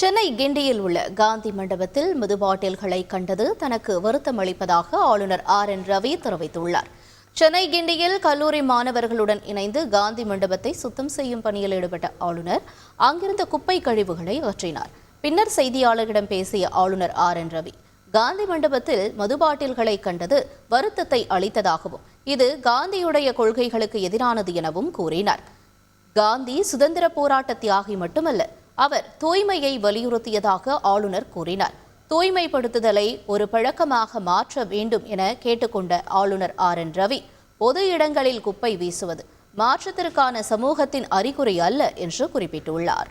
சென்னை கிண்டியில் உள்ள காந்தி மண்டபத்தில் மதுபாட்டில்களை கண்டது தனக்கு வருத்தம் அளிப்பதாக ஆளுநர் ஆர் என் ரவி தெரிவித்துள்ளார். சென்னை கிண்டியில் கல்லூரி மாணவர்களுடன் இணைந்து காந்தி மண்டபத்தை சுத்தம் செய்யும் பணியில் ஈடுபட்ட ஆளுநர் அங்கிருந்த குப்பை கழிவுகளை அகற்றினார். பின்னர் செய்தியாளர்களிடம் பேசிய ஆளுநர் ஆர் என் ரவி காந்தி மண்டபத்தில் மதுபாட்டில்களை கண்டது வருத்தத்தை அளித்ததாகவும் இது காந்தியுடைய கொள்கைகளுக்கு எதிரானது எனவும் கூறினார். காந்தி சுதந்திர போராட்ட தியாகி மட்டுமல்ல அவர் தூய்மையை வலியுறுத்தியதாக ஆளுநர் கூறினார். தூய்மைப்படுத்துதலை ஒரு பழக்கமாக மாற்ற வேண்டும் என கேட்டுக்கொண்ட ஆளுநர் ஆர் என் ரவி பொது இடங்களில் குப்பை வீசுவது மாற்றத்திற்கான சமூகத்தின் அறிகுறி அல்ல என்று குறிப்பிட்டுள்ளார்.